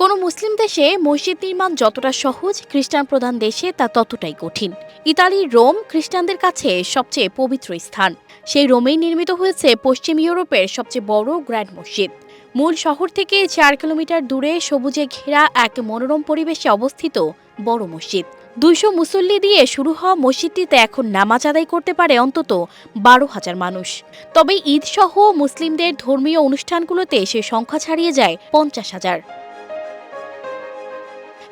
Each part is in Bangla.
কোনো মুসলিম দেশে মসজিদ নির্মাণ যতটা সহজ খ্রিস্টান প্রধান দেশে তা ততটাই কঠিন। ইতালির রোম খ্রিস্টানদের কাছে সবচেয়ে পবিত্র স্থান। সেই রোমেই নির্মিত হয়েছে পশ্চিম ইউরোপের সবচেয়ে বড় গ্র্যান্ড মসজিদ। মূল শহর থেকে চার কিলোমিটার দূরে সবুজে ঘেরা এক মনোরম পরিবেশে অবস্থিত বড় মসজিদ। দুইশো মুসল্লি দিয়ে শুরু হওয়া মসজিদটিতে এখন নামাজ আদায় করতে পারে অন্তত বারো হাজার মানুষ। তবে ঈদ সহ মুসলিমদের ধর্মীয় অনুষ্ঠানগুলোতে সে সংখ্যা ছাড়িয়ে যায় পঞ্চাশ হাজার।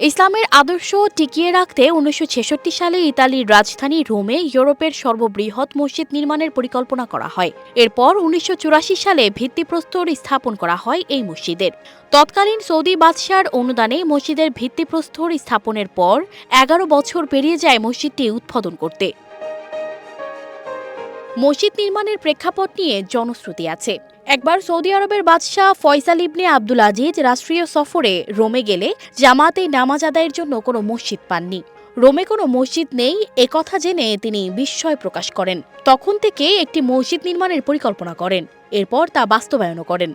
ইসলামের আদর্শ টিকিয়ে রাখতে উনিশশো ছেষট্টি সালে ইতালির রাজধানী রোমে ইউরোপের সর্ববৃহৎ মসজিদ নির্মাণের পরিকল্পনা করা হয়। এরপর উনিশশো চুরাশি সালে ভিত্তিপ্রস্তর স্থাপন করা হয় এই মসজিদের। তৎকালীন সৌদি বাদশার অনুদানে মসজিদের ভিত্তিপ্রস্তর স্থাপনের পর এগারো বছর পেরিয়ে যায় মসজিদটি উৎপাদন করতে। মসজিদ নির্মাণের প্রেক্ষাপট নিয়ে জনশ্রুতি আছে। একবার সৌদি আরবের বাদশাহ ফয়সাল ইবনে আব্দুল আজিজ রাষ্ট্রীয় সফরে রোমে গেলে জামাতে নামাজ আদায়ের জন্য কোনো মসজিদ পাননি। রোমে কোনো মসজিদ নেই একথা জেনে তিনি বিস্ময় প্রকাশ করেন। তখন থেকে একটি মসজিদ নির্মাণের পরিকল্পনা করেন, এরপর তা বাস্তবায়নও করেন।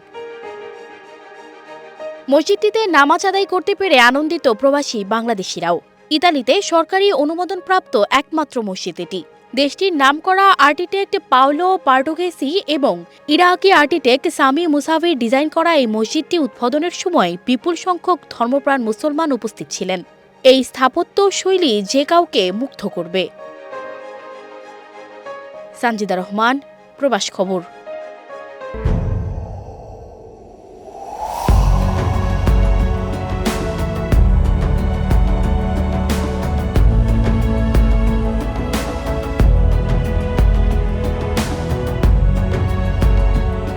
মসজিদটিতে নামাজ আদায় করতে পেরে আনন্দিত প্রবাসী বাংলাদেশিরাও। ইতালিতে সরকারি অনুমোদনপ্রাপ্ত একমাত্র মসজিদ এটি দেশটির নামকরা আর্কিটেক্ট পাওলো পার্টোগেসি এবং Iraqi architect Sami Mousawi design করা এই মসজিদটি উদ্বোধনের সময় বিপুল সংখ্যক ধর্মপ্রাণ মুসলমান উপস্থিত ছিলেন। এই স্থাপত্য শৈলী যে কাউকে মুগ্ধ করবে। সানজিদা রহমান, প্রবাস খবর।